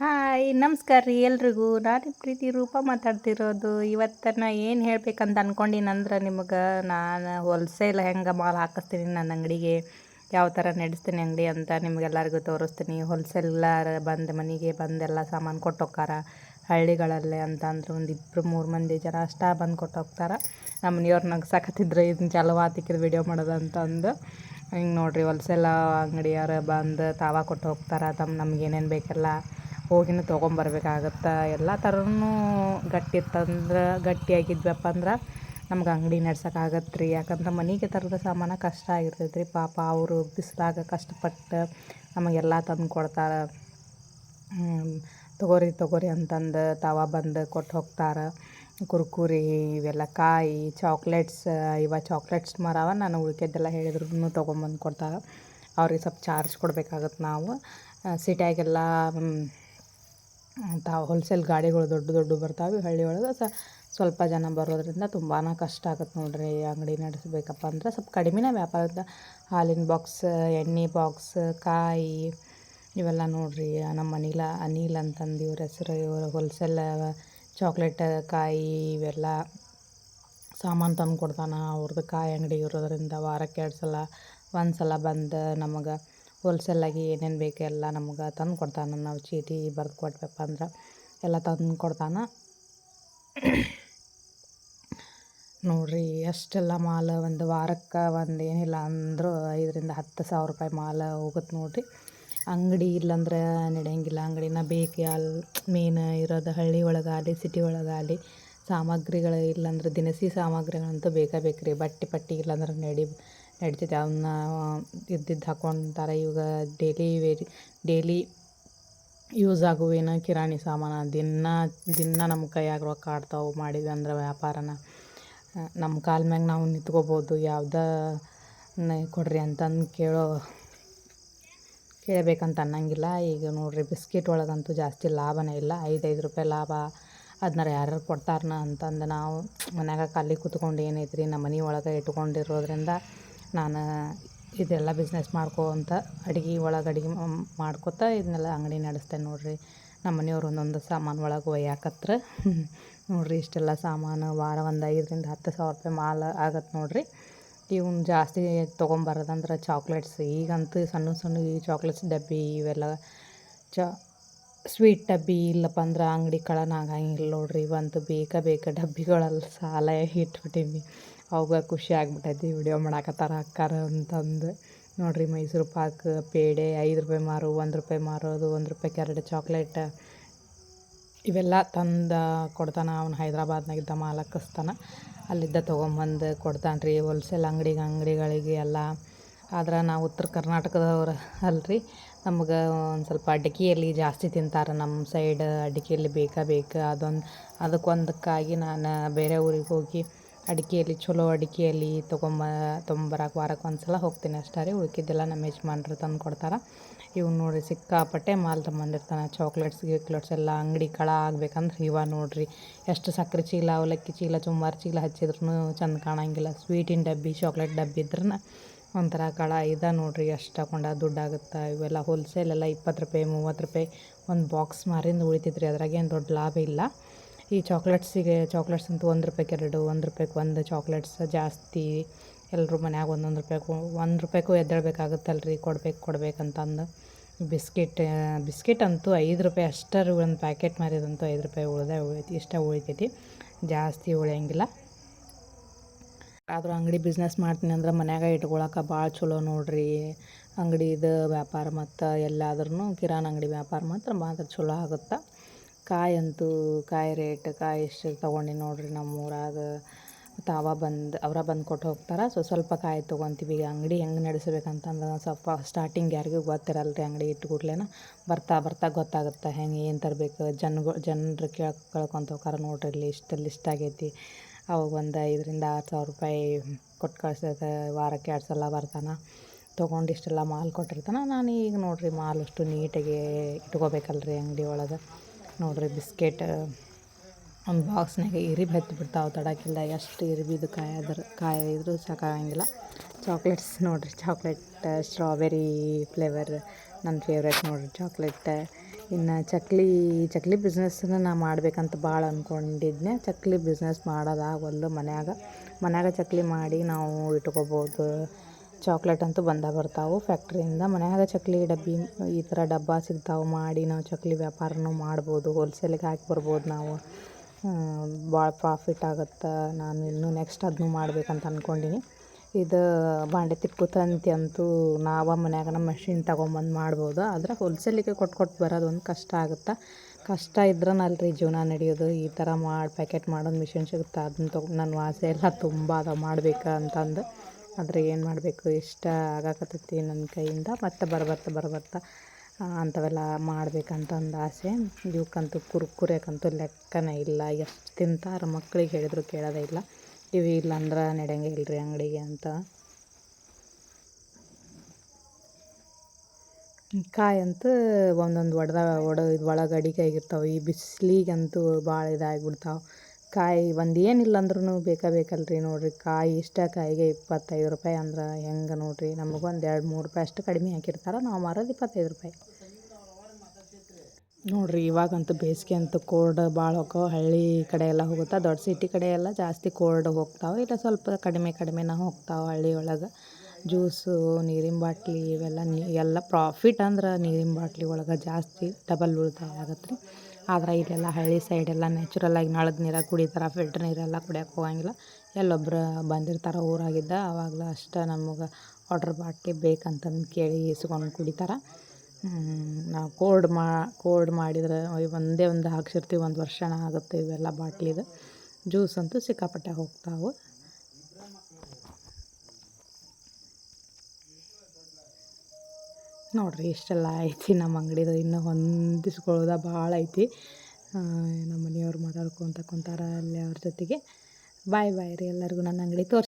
Hi, ನಮಸ್ಕಾರ ರೀ ಎಲ್ರಿಗೂ. ನಾನು ಪ್ರೀತಿ ರೂಪ ಮಾತಾಡ್ತಿರೋದು. ಇವತ್ತನ ಏನು ಹೇಳ್ಬೇಕಂತ ಅಂದ್ಕೊಂಡಿನಂದ್ರೆ ನಿಮಗೆ ನಾನು ಹೋಲ್ಸೇಲ್ ಹೆಂಗೆ ಮಾಲ್ ಹಾಕಿಸ್ತೀನಿ ನನ್ನ ಅಂಗಡಿಗೆ, ಯಾವ ಥರ ನಡೆಸ್ತೀನಿ ಅಂಗಡಿ ಅಂತ ನಿಮಗೆಲ್ಲರಿಗೂ ತೋರಿಸ್ತೀನಿ. ಹೋಲ್ಸೇಲರ್ ಬಂದು ಮನೆಗೆ ಬಂದೆಲ್ಲ ಸಾಮಾನು ಕೊಟ್ಟು ಹೋಗ್ತಾರ ಹಳ್ಳಿಗಳಲ್ಲೇ ಅಂತ ಅಂದ್ರೆ ಒಂದು ಇಬ್ಬರು ಮೂರು ಮಂದಿ ಜನ ಅಷ್ಟೇ ಬಂದು ಕೊಟ್ಟು ಹೋಗ್ತಾರೆ ನಮ್ಮ ಮನೆಯವ್ರು ನಗ್ಸಾಕತ್ತಿದ್ರು ಇದನ್ನ ಚಲೋ ವಿಡಿಯೋ ಮಾಡೋದು ಅಂತಂದು ಹಿಂಗೆ ನೋಡಿರಿ ಹೊಲ್ಸೆಲ್ಲ ಅಂಗಡಿಯವ್ರು ಬಂದು ತಾವ ಕೊಟ್ಟು ಹೋಗ್ತಾರೆ ತಮ್ಮ ನಮ್ಗೆ ಏನೇನು ಬೇಕೆಲ್ಲ. ಹೋಗಿನೂ ತೊಗೊಂಬರ್ಬೇಕಾಗತ್ತೆ? ಎಲ್ಲ ಥರನೂ ಗಟ್ಟಿ ಇತ್ತಂದ್ರೆ ಗಟ್ಟಿಯಾಗಿದ್ವಪ್ಪ ಅಂದ್ರೆ ನಮ್ಗೆ ಅಂಗಡಿ ನಡ್ಸೋಕ್ಕಾಗತ್ತೆ ರೀ ಯಾಕಂದ್ರೆ ಮನೆಗೆ ತರದ ಸಾಮಾನು ಕಷ್ಟ ಆಗಿರ್ತೈತೆ ರೀ ಪಾಪ ಅವರು ಬಿಸಿಲಾಗ ಕಷ್ಟಪಟ್ಟು ನಮಗೆಲ್ಲ ತಂದು ಕೊಡ್ತಾರೆ. ತೊಗೋರಿ ತೊಗೋರಿ ಅಂತಂದು ತವ ಬಂದು ಕೊಟ್ಟು ಹೋಗ್ತಾರೆ. ಕುರ್ಕುರಿ, ಇವೆಲ್ಲ ಕಾಯಿ, ಚಾಕ್ಲೇಟ್ಸ್, ಇವ ಚಾಕ್ಲೇಟ್ಸ್ ಮರವ, ನಾನು ಉಳ್ಕೆದ್ದೆಲ್ಲ ಹೇಳಿದ್ರು ತೊಗೊಂಬಂದು ಕೊಡ್ತಾರೆ. ಅವ್ರಿಗೆ ಸ್ವಲ್ಪ ಚಾರ್ಜ್ ಕೊಡಬೇಕಾಗತ್ತೆ ನಾವು. ಸಿಟಿಯಾಗೆಲ್ಲ ತಾವು ಹೋಲ್ಸೇಲ್ ಗಾಡಿಗಳು ದೊಡ್ಡ ದೊಡ್ಡ ಬರ್ತಾವೆ, ಹಳ್ಳಿ ಒಳಗೆ ಸ ಸ್ವಲ್ಪ ಜನ ಬರೋದರಿಂದ ತುಂಬಾ ಕಷ್ಟ ಆಗುತ್ತೆ ನೋಡಿರಿ ಅಂಗಡಿ ನಡೆಸ್ಬೇಕಪ್ಪ ಅಂದ್ರೆ ಸ್ವಲ್ಪ ಕಡಿಮೆನೇ ವ್ಯಾಪಾರದ ಹಾಲಿನ ಬಾಕ್ಸ್ ಎಣ್ಣೆ ಬಾಕ್ಸ್ ಕಾಯಿ ಇವೆಲ್ಲ ನೋಡಿರಿ ನಮ್ಮ ಅನಿಲ, ಅನಿಲ್ ಅಂತಂದು ಇವ್ರ ಹೆಸರು, ಇವರು ಹೋಲ್ಸೇಲ್ ಚಾಕ್ಲೇಟ್ ಕಾಯಿ ಇವೆಲ್ಲ ಸಾಮಾನು ತಂದು ಕೊಡ್ತಾನೆ ಅವ್ರದ್ದು ಕಾಯಿ ಅಂಗಡಿ ಇರೋದರಿಂದ ವಾರಕ್ಕೆ ಎರಡು ಸಲ ಒಂದು ಸಲ ಬಂದು ನಮಗೆ ಹೋಲ್ಸೇಲಾಗಿ ಏನೇನು ಬೇಕು ಎಲ್ಲ ನಮ್ಗೆ ತಂದು ಕೊಡ್ತಾನೆ. ನಾವು ಚೀಟಿ ಬರೆದು ಕೊಟ್ವಪ್ಪ ಅಂದ್ರೆ ಎಲ್ಲ ತಂದು ಕೊಡ್ತಾನೆ. ನೋಡಿರಿ ಎಷ್ಟೆಲ್ಲ ಮಾಲ ಒಂದು ವಾರಕ್ಕೆ ಒಂದು ಏನಿಲ್ಲ ಅಂದರೂ ಐದರಿಂದ ಹತ್ತು ಸಾವಿರ ರೂಪಾಯಿ ಮಾಲ ಹೋಗುತ್ತೆ ನೋಡಿರಿ. ಅಂಗಡಿ ಇಲ್ಲಂದ್ರೆ ನಡೆಯಂಗಿಲ್ಲ. ಅಂಗಡಿನ ಬೇಕು ಅಲ್ಲಿ ಮೇನ್ ಇರೋದು ಹಳ್ಳಿ ಒಳಗಾಗಲಿ ಸಿಟಿ ಒಳಗಾಗಲಿ ಸಾಮಗ್ರಿಗಳು ಇಲ್ಲಂದ್ರೆ ದಿನಸಿ ಸಾಮಗ್ರಿಗಳಂತೂ ಬೇಕೇ ಬೇಕು ರೀ ಬಟ್ಟೆ ಪಟ್ಟಿ ಇಲ್ಲಾಂದ್ರೆ ನಡಿ ನಡಿತೈತೆ ಅವನ್ನ ಇದ್ದಿದ್ದು ಹಾಕ್ಕೊಂತಾರೆ ಇವಾಗ ಡೈಲಿ ವೇರಿ ಡೈಲಿ ಯೂಸ್ ಆಗುವೇನು ಕಿರಾಣಿ ಸಾಮಾನು, ದಿನ ದಿನ ನಮ್ಮ ಕೈಯಾಗ ರೊಕ್ಕ ಆಡ್ತಾವೆ ಮಾಡಿದ್ವಿ ಅಂದ್ರೆ ವ್ಯಾಪಾರನ. ನಮ್ಮ ಕಾಲ ಮ್ಯಾಗ ನಾವು ನಿಂತ್ಕೋಬೋದು ಯಾವುದೇ ಕೊಡ್ರಿ ಅಂತಂದು ಕೇಳೋ, ಕೇಳಬೇಕಂತ ಅನ್ನಂಗಿಲ್ಲ. ಈಗ ನೋಡಿರಿ, ಬಿಸ್ಕಿಟ್ ಒಳಗಂತೂ ಜಾಸ್ತಿ ಲಾಭನೇ ಇಲ್ಲ. ಐದೈದು ರೂಪಾಯಿ ಲಾಭ ಅದನ್ನ ಯಾರ್ಯಾರು ಕೊಡ್ತಾರನ ಅಂತಂದು ನಾವು ಮನ್ಯಾಗ ಖಾಲಿ ಕೂತ್ಕೊಂಡು ಏನೈತ್ರಿ ನಮ್ಮ ಮನೆ ಒಳಗೆ ಇಟ್ಕೊಂಡಿರೋದ್ರಿಂದ ನಾನು ಇದೆಲ್ಲ ಬಿಸ್ನೆಸ್ ಮಾಡ್ಕೊತ ಅಡ್ಗೆ ಒಳಗೆ ಅಡ್ಗೆ ಮಾಡ್ಕೊತ ಇದನ್ನೆಲ್ಲ ಅಂಗಡಿ ನಡೆಸ್ತೇನೆ ನೋಡಿರಿ. ನಮ್ಮ ಮನೆಯವ್ರು ಒಂದೊಂದು ಸಾಮಾನು ಒಳಗೆ ಒಯ್ಯಾಕತ್ರ. ನೋಡಿರಿ ಇಷ್ಟೆಲ್ಲ ಸಾಮಾನು ವಾರ ಒಂದು ಐದರಿಂದ ಹತ್ತು ಸಾವಿರ ರೂಪಾಯಿ ಮಾಲ್ ಆಗತ್ತೆ ನೋಡಿರಿ. ಇವ್ನು ಜಾಸ್ತಿ ತೊಗೊಂಬರೋದಂದ್ರೆ ಚಾಕ್ಲೇಟ್ಸ್ ಈಗಂತೂ ಸಣ್ಣ ಸಣ್ಣ ಈ ಚಾಕ್ಲೇಟ್ಸ್ ಡಬ್ಬಿ ಇವೆಲ್ಲ ಚ ಸ್ವೀಟ್ ಡಬ್ಬಿ ಇಲ್ಲಪ್ಪ ಅಂದ್ರೆ ಅಂಗಡಿ ಕಳನ ಆಗಂಗಿಲ್ಲ ನೋಡಿರಿ. ಇವಂತೂ ಬೇಕಾ ಬೇಕಾ ಡಬ್ಬಿಗಳಲ್ಲಿ ಸಾಲ ಇಟ್ಬಿಟ್ಟೀನಿ. ಅವಾಗ ಖುಷಿ ಆಗ್ಬಿಟ್ಟೈತಿ ವಿಡಿಯೋ ಮಾಡಾಕತ್ತಾರ ಅಕ್ಕಾರ ಅಂತಂದು. ನೋಡಿರಿ ಮೈಸೂರು ಪಾಕ್ ಪೇಡೆ, ಐದು ರೂಪಾಯಿ ಮಾರು, ಒಂದು ರೂಪಾಯಿ ಮಾರೋದು ಒಂದು ರೂಪಾಯಿ ಎರಡು ಚಾಕ್ಲೇಟ್ ಇವೆಲ್ಲ ತಂದು ಕೊಡ್ತಾನೆ ಅವ್ನು ಹೈದ್ರಾಬಾದ್ನಾಗಿದ್ದ ಮಾಲಕಸ್ತಾನ ಅಲ್ಲಿದ್ದ ತೊಗೊಂಬಂದು ಕೊಡ್ತಾನೆ ರೀ ಹೋಲ್ಸೇಲ್ ಅಂಗಡಿಗೆ ಅಂಗಡಿಗಳಿಗೆ ಎಲ್ಲ. ಆದ್ರೆ ನಾವು ಉತ್ತರ ಕರ್ನಾಟಕದವ್ರು ಅಲ್ರಿ. ನಮ್ಗೆ ಒಂದು ಸ್ವಲ್ಪ ಅಡಿಕೆಯಲ್ಲಿ ಜಾಸ್ತಿ ತಿಂತಾರೆ ನಮ್ಮ ಸೈಡ್ ಅಡಿಕೆಯಲ್ಲಿ ಬೇಕಾ ಬೇಕು ಅದೊಂದು ಅದಕ್ಕೊಂದಕ್ಕಾಗಿ ನಾನು ಬೇರೆ ಊರಿಗೆ ಹೋಗಿ ಅಡಿಕೆಯಲ್ಲಿ ಚಲೋ ಅಡಿಕೆಯಲ್ಲಿ ತೊಗೊಂಬ ತೊಗೊಂಬರಕ್ಕೆ ವಾರಕ್ಕೆ ಒಂದು ಸಲ ಹೋಗ್ತೀನಿ ಅಷ್ಟೇ ರೀ. ಉಳ್ಕಿದ್ದೆಲ್ಲ ನಮ್ಮ ಯಜಮಾನ್ರು ತಂದು ಕೊಡ್ತಾರೆ. ಇವ್ನು ನೋಡಿರಿ ಸಿಕ್ಕಾಪಟ್ಟೆ ಮಾಲ್ ತೊಗೊಂಬಂದಿರ್ತಾನೆ. ಚಾಕ್ಲೇಟ್ಸ್, ಗಿಕ್ಲೇಟ್ಸ್ ಎಲ್ಲ ಅಂಗಡಿ ಕಳ ಆಗ್ಬೇಕಂದ್ರೆ ಇವ ನೋಡಿರಿ. ಎಷ್ಟು ಸಕ್ಕರೆ ಚೀಲ, ಅವಲಕ್ಕಿ ಚೀಲ ಚುಮ್ಮಾರು ಚೀಲ ಹಚ್ಚಿದ್ರೂ ಚಂದ ಕಾಣಂಗಿಲ್ಲ. ಸ್ವೀಟಿನ ಡಬ್ಬಿ, ಚಾಕ್ಲೇಟ್ ಡಬ್ಬಿ ಇದ್ರೆ ಒಂಥರ ಕಳ ಇದ ನೋಡಿರಿ. ಎಷ್ಟು ತಗೊಂಡ ದುಡ್ಡಾಗುತ್ತೆ ಇವೆಲ್ಲ ಹೋಲ್ಸೇಲ್ ಎಲ್ಲ ಇಪ್ಪತ್ತು ರೂಪಾಯಿ, ಮೂವತ್ತು ರೂಪಾಯಿ ಒಂದು ಬಾಕ್ಸ್ ಮಾರಿಂದ ಉಳಿತೈತ್ರಿ. ಅದ್ರಾಗೇನು ದೊಡ್ಡ ಲಾಭ ಇಲ್ಲ. ಈ ಚಾಕ್ಲೇಟ್ಸಿಗೆ ಚಾಕ್ಲೇಟ್ಸ್ ಅಂತೂ ಒಂದು ರೂಪಾಯ್ಗೆ ಎರಡು, ಒಂದು ರೂಪಾಯಿಗೆ ಒಂದು ಚಾಕ್ಲೇಟ್ಸ್ ಜಾಸ್ತಿ. ಎಲ್ಲರೂ ಮನ್ಯಾಗ ಒಂದೊಂದು ರೂಪಾಯಿಗೂ, ಒಂದು ರೂಪಾಯಿಗೂ ಎದ್ದೇಳ್ಬೇಕಾಗುತ್ತಲ್ಲ ರೀ ಕೊಡ್ಬೇಕು, ಕೊಡ್ಬೇಕಂತಂದು. ಬಿಸ್ಕಿಟ್ ಬಿಸ್ಕಿಟ್ ಅಂತೂ ಐದು ರೂಪಾಯಿ ಅಷ್ಟರ ಒಂದು ಪ್ಯಾಕೆಟ್ ಮಾರಿದಂತೂ ಐದು ರೂಪಾಯಿ ಉಳ್ದೆ ಉಳಿತು ಇಷ್ಟ ಉಳಿತೈತಿ. ಜಾಸ್ತಿ ಉಳಿಯಂಗಿಲ್ಲ. ಆದರೂ ಅಂಗಡಿ ಬಿಸ್ನೆಸ್ ಮಾಡ್ತೀನಿ ಅಂದ್ರೆ ಮನ್ಯಾಗ ಇಟ್ಕೊಳಕ್ಕೆ ಭಾಳ ಚಲೋ ನೋಡಿರಿ. ಅಂಗಡಿದು ವ್ಯಾಪಾರ ಮತ್ತು ಎಲ್ಲಾದ್ರೂ ಕಿರಾಣಿ ಅಂಗಡಿ ವ್ಯಾಪಾರ ಮಾತ್ರ ಮಾತ್ರ ಚಲೋ ಆಗುತ್ತೆ. ಕಾಯಿ ಅಂತೂ ಕಾಯಿ ರೇಟ್, ಕಾಯಿ ಎಷ್ಟು ತೊಗೊಂಡು ನೋಡಿರಿ ನಮ್ಮ ಊರಾಗ ತಾವ ಬಂದು, ಅವರ ಬಂದು ಕೊಟ್ಟು ಹೋಗ್ತಾರೆ. ಸೊ ಸ್ವಲ್ಪ ಕಾಯಿ ತೊಗೊತೀವಿ. ಈಗ ಅಂಗಡಿ ಹೆಂಗೆ ನಡೆಸ್ಬೇಕಂತಂದ್ರೆ ಸ್ವಲ್ಪ ಸ್ಟಾರ್ಟಿಂಗ್ ಯಾರಿಗೂ ಗೊತ್ತಿರಲ್ಲ ರೀ ಅಂಗಡಿ ಇಟ್ಟು ಕೂಡ್ಲೇನ. ಬರ್ತಾ ಬರ್ತಾ ಗೊತ್ತಾಗುತ್ತೆ ಹೆಂಗೆ, ಏನು ತರಬೇಕು? ಜನಗಳು ಜನರು ಕೇಳ, ಕೇಳ್ಕೊಂತ ಹೋಗಾರ ನೋಡಿರಿ ಇಲ್ಲಿ ಇಷ್ಟು ಇಷ್ಟ ಆಗೈತಿ. ಅವಾಗ ಒಂದು ಐದರಿಂದ ಆರು ಸಾವಿರ ರೂಪಾಯಿ ಕೊಟ್ಟು ಕಳ್ಸೋದು, ವಾರಕ್ಕೆ ಎರಡು ಸಲ ಬರ್ತಾನೆ. ತೊಗೊಂಡು ಇಷ್ಟೆಲ್ಲ ಮಾಲು ಕೊಟ್ಟಿರ್ತಾನೆ. ನಾನು ಈಗ ನೋಡಿರಿ ಮಾಲು ಅಷ್ಟು ನೀಟಾಗಿ ಇಟ್ಕೋಬೇಕಲ್ರಿ ಅಂಗಡಿ ಒಳಗೆ. ನೋಡಿರಿ ಬಿಸ್ಕೆಟ್, ಒಂದು ಬಾಕ್ಸ್ನಾಗ ಇರಿಬಿ ಹತ್ತಿ ಬಿಡ್ತಾವೆ ತಡಕಿಲ್ಲ ಎಷ್ಟು ಇರಿಬಿದು ಕಾಯಾದ್ರೆ ಕಾಯಿದ್ರು ಸಾಕಾಗಂಗಿಲ್ಲ ಚಾಕ್ಲೇಟ್ಸ್ ನೋಡಿರಿ ಚಾಕ್ಲೇಟ್ ಸ್ಟ್ರಾಬೆರಿ ಫ್ಲೇವರ್ ನನ್ನ ಫೇವ್ರೇಟ್ ನೋಡಿರಿ ಚಾಕ್ಲೇಟ್ ಇನ್ನು ಚಕ್ಲಿ ಚಕ್ಲಿ ಬಿಸ್ನೆಸ್ನ ನಾ ಮಾಡಬೇಕಂತ ಭಾಳ ಅಂದ್ಕೊಂಡಿದ್ನೆ ಚಕ್ಲಿ ಬಿಸ್ನೆಸ್ ಒಂದು ಮನ್ಯಾಗ. ಮನ್ಯಾಗ ಚಕ್ಲಿ ಮಾಡಿ ನಾವು ಇಟ್ಕೊಬೋದು. ಚಾಕ್ಲೇಟ್ ಅಂತೂ ಬಂದೇ ಬರ್ತಾವೆ. ಫ್ಯಾಕ್ಟ್ರಿಯಿಂದ ಮನ್ಯಾಗ ಚಕ್ಲಿ ಡಬ್ಬಿ ಈ ಥರ ಡಬ್ಬ ಸಿಗ್ತಾವೆ. ಮಾಡಿ ನಾವು ಚಕ್ಲಿ ವ್ಯಾಪಾರನೂ ಮಾಡ್ಬೋದು. ಹೋಲ್ಸೇಲಿಗೆ ಹಾಕಿ ಬರ್ಬೋದು ನಾವು. ಭಾಳ ಪ್ರಾಫಿಟ್ ಆಗುತ್ತೆ. ನಾನು ಇನ್ನೂ ನೆಕ್ಸ್ಟ್ ಅದನ್ನೂ ಮಾಡ್ಬೇಕಂತ ಅಂದ್ಕೊಂಡೀನಿ ಇದು ಬಾಂಡೆ ತಿಕ್ಕು ತಂತಿ ಅಂತೂ ನಾವೇ ನಮ್ಮ ಮೆಷಿನ್ ತೊಗೊಂಬಂದು ಮಾಡ್ಬೋದು. ಆದ್ರೆ ಹೋಲ್ಸೇಲಿಗೆ ಕೊಟ್ಟು ಕೊಟ್ಟು ಬರೋದು ಒಂದು ಕಷ್ಟ ಆಗುತ್ತೆ. ಕಷ್ಟ ಇದ್ರನಲ್ರಿ ಜೀವನ ನಡೆಯೋದು. ಈ ಥರ ಮಾಡಿ, ಪ್ಯಾಕೆಟ್ ಮಾಡೋದು ಮಿಷಿನ್ ಸಿಗುತ್ತೆ. ಅದನ್ನ ತೊಗೊಂಡು ನನ್ನ ವಾಸೆ ಎಲ್ಲ ತುಂಬ ಅದಾವೆ ಮಾಡ್ಬೇಕು ಅಂತಂದು ಆದರೆ ಏನು ಮಾಡಬೇಕು? ಇಷ್ಟ ಆಗಾಕತ್ತೈತಿ ನನ್ನ ಕೈಯಿಂದ. ಮತ್ತೆ ಬರಬರ್ತಾ ಬರಬರ್ತಾ ಅಂಥವೆಲ್ಲ ಮಾಡ್ಬೇಕಂತಂದು ಆಸೆ. ಇವಕ್ಕಂತೂ ಕುರ್ಕುರೆಕ್ಕಂತೂ ಲೆಕ್ಕನೇ ಇಲ್ಲ. ಎಷ್ಟು ತಿಂತಾರೆ ಮಕ್ಳಿಗೆ ಹೇಳಿದ್ರು ಕೇಳೋದೇ ಇಲ್ಲ. ಇವು ಇಲ್ಲಂದ್ರೆ ನಡೆಯಂಗೆ ಇಲ್ಲರಿ ಅಂಗಡಿಗೆ ಅಂತ. ಕಾಯಂತೂ ಒಂದೊಂದು ಒಡ್ದ, ಒಡ ಇದು ಒಳಗೆ ಅಡಿಗೆ ಆಗಿರ್ತಾವೆ. ಈ ಬಿಸಿಲಿಗಂತೂ ಭಾಳ ಇದಾಗ್ಬಿಡ್ತಾವೆ. ಕಾಯಿ ಒಂದು ಏನಿಲ್ಲ ಅಂದ್ರೂ ಬೇಕಾ ಬೇಕಲ್ರಿ ನೋಡಿರಿ. ಕಾಯಿ ಇಷ್ಟ ಕಾಯಿಗೆ ಇಪ್ಪತ್ತೈದು ರೂಪಾಯಿ ಅಂದ್ರೆ ಹೆಂಗೆ ನೋಡಿರಿ. ನಮಗೊಂದು ಎರಡು ಮೂರು ರೂಪಾಯಿ ಅಷ್ಟು ಕಡಿಮೆ ಹಾಕಿರ್ತಾರೆ, ನಾವು ಮಾರೋದು ಇಪ್ಪತ್ತೈದು ರೂಪಾಯಿ. ನೋಡಿರಿ ಇವಾಗಂತೂ ಬೇಸಿಗೆ ಅಂತೂ ಕೋಲ್ಡ್ ಭಾಳ ಹೋಗೋ ಹಳ್ಳಿ ಕಡೆ ಎಲ್ಲ ಹೋಗುತ್ತಾ, ದೊಡ್ಡ ಸಿಟಿ ಕಡೆ ಎಲ್ಲ ಜಾಸ್ತಿ ಕೋಲ್ಡ್ ಹೋಗ್ತಾವೆ, ಇಲ್ಲ ಸ್ವಲ್ಪ ಕಡಿಮೆ ಕಡಿಮೆನ ಹೋಗ್ತಾವೆ ಹಳ್ಳಿ ಒಳಗೆ. ಜ್ಯೂಸು ನೀರಿನ ಬಾಟ್ಲಿ ಇವೆಲ್ಲ ನೀ, ಎಲ್ಲ ಪ್ರಾಫಿಟ್ ಅಂದ್ರೆ ನೀರಿನ ಬಾಟ್ಲಿ ಒಳಗೆ ಜಾಸ್ತಿ ಡಬಲ್ ಉಳಿತಾಯ ಆಗತ್ತೆ ರೀ ಆದ್ರೆ ಇಲ್ಲೆಲ್ಲ ಹಳ್ಳಿ ಸೈಡೆಲ್ಲ ನ್ಯಾಚುರಲ್ಲಾಗಿ ನಳದ ನೀರಾಗ ಕುಡಿತಾರೆ ಫಿಲ್ಟರ್ ನೀರೆಲ್ಲ ಕುಡಿಯೋಕೆ ಹೋಗಂಗಿಲ್ಲ. ಎಲ್ಲೊಬ್ರು ಬಂದಿರ್ತಾರೆ, ಊರಾಗಿದ್ದ, ಅವಾಗಲೂ ಅಷ್ಟೇ ನಮಗೆ ವಾಟ್ರ್ ಬಾಟ್ಲಿ ಬೇಕಂತಂದು ಕೇಳಿ ಇಸ್ಕೊಂಡು ಕುಡಿತಾರೆ. ನಾವು ಕೋಲ್ಡ್ ಮಾ ಕೋಲ್ಡ್ ಮಾಡಿದ್ರೆ ಒಂದೇ ಒಂದು ಹಾಕ್ಸಿರ್ತೀವಿ, ಒಂದು ವರ್ಷನ ಆಗುತ್ತೆ ಇವೆಲ್ಲ ಬಾಟ್ಲಿದು ಜ್ಯೂಸ್ ಅಂತೂ ಸಿಕ್ಕಾಪಟ್ಟೆ ಹೋಗ್ತಾವೆ. ನೋಡಿರಿ, ಇಷ್ಟೆಲ್ಲ ಐತಿ ನಮ್ಮ ಅಂಗಡಿದು. ಇನ್ನೂ ಹೊಂದಿಸ್ಕೊಳ್ಳೋದ ಭಾಳ ಐತಿ. ನಮ್ಮ ಮನೆಯವ್ರು ಮಾತಾಡ್ಕೊತ ಕುಂತಾರ ಅಲ್ಲಿ ಅವ್ರ ಜೊತೆಗೆ. ಬಾಯ್ ಬಾಯ್ ರೀ ಎಲ್ಲರಿಗೂ. ನನ್ನ ಅಂಗಡಿ ತೋರಿಸಿ